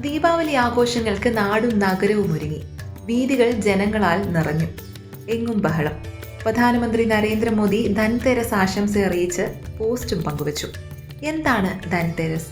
ദീപാവലി ആഘോഷങ്ങൾക്ക് നാടും നഗരവും ഒരുങ്ങി. വീതികൾ ജനങ്ങളാൽ നിറഞ്ഞു. എങ്ങും ബഹളം. പ്രധാനമന്ത്രി നരേന്ദ്രമോദി ധൻതെരസ് ആശംസ അറിയിച്ച് പോസ്റ്റും പങ്കുവച്ചു. എന്താണ് ധൻതെരസ്?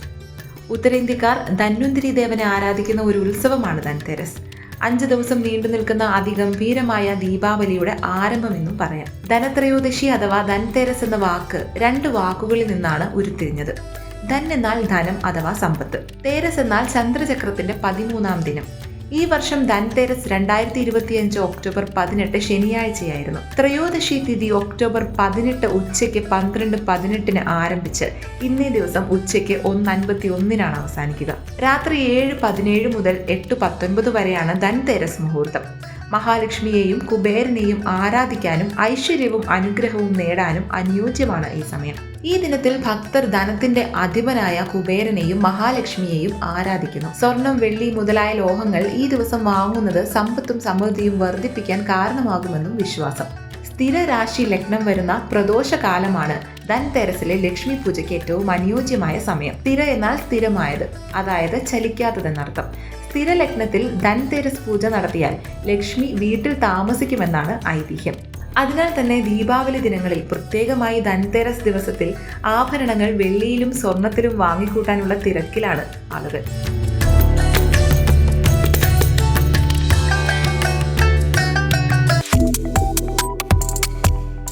ഉത്തരേന്ത്യക്കാർ ധന്വന്തിരി ദേവനെ ആരാധിക്കുന്ന ഒരു ഉത്സവമാണ് ധൻതെരസ്. അഞ്ച് ദിവസം നീണ്ടു നിൽക്കുന്ന അതിഗംഭീരമായ ദീപാവലിയുടെ ആരംഭമെന്നും പറയാം. ധനത്രയോദശി അഥവാ ധൻതെരസ് എന്ന വാക്ക് രണ്ട് വാക്കുകളിൽ നിന്നാണ് ഉരുത്തിരിഞ്ഞത്. ധൻ എന്നാൽ ധനം അഥവാ സമ്പത്ത്. തേരസ് എന്നാൽ ചന്ദ്രചക്രത്തിന്റെ പതിമൂന്നാം ദിനം. ഈ വർഷം ധൻതേരസ് രണ്ടായിരത്തി ഇരുപത്തിയഞ്ച് ഒക്ടോബർ പതിനെട്ട് ശനിയാഴ്ചയായിരുന്നു. ത്രയോദശി തിഥി ഒക്ടോബർ പതിനെട്ട് ഉച്ചയ്ക്ക് പന്ത്രണ്ട് പതിനെട്ടിന് ആരംഭിച്ച് ഇന്നേ ദിവസം ഉച്ചയ്ക്ക് ഒന്ന് അൻപത്തി ഒന്നിനാണ് അവസാനിക്കുക. രാത്രി ഏഴ് പതിനേഴ് മുതൽ എട്ട് പത്തൊൻപത് വരെയാണ് ധൻതേരസ് മുഹൂർത്തം. മഹാലക്ഷ്മിയെയും കുബേരനെയും ആരാധിക്കാനും ഐശ്വര്യവും അനുഗ്രഹവും നേടാനും അനുയോജ്യമാണ് ഈ സമയം. ഈ ദിനത്തിൽ ഭക്തർ ധനത്തിന്റെ അധിപനായ കുബേരനെയും മഹാലക്ഷ്മിയെയും ആരാധിക്കുന്നു. സ്വർണം വെള്ളി മുതലായ ലോഹങ്ങൾ ഈ ദിവസം വാങ്ങുന്നത് സമ്പത്തും സമൃദ്ധിയും വർദ്ധിപ്പിക്കാൻ കാരണമാകുമെന്നും വിശ്വാസം. സ്ഥിരരാശി ലഗ്നം വരുന്ന പ്രദോഷകാലമാണ്. ധൻതെരസിലെ ലക്ഷ്മി പൂജയ്ക്ക് ഏറ്റവും അനുയോജ്യമായ സമയം സ്ഥിര എന്നാൽ സ്ഥിരമായത്. അതായത് ചലിക്കാത്തതെന്നർത്ഥം. സ്ഥിരലഗ്നത്തിൽ ധൻതെരസ് പൂജ നടത്തിയാൽ ലക്ഷ്മി വീട്ടിൽ താമസിക്കുമെന്നാണ് ഐതിഹ്യം. അതിനാൽ തന്നെ ദീപാവലി ദിനങ്ങളിൽ പ്രത്യേകമായി ധൻതെരസ് ദിവസത്തിൽ ആഭരണങ്ങൾ വെള്ളിയിലും സ്വർണത്തിലും വാങ്ങിക്കൂട്ടാനുള്ള തിരക്കിലാണ് ആളുകൾ.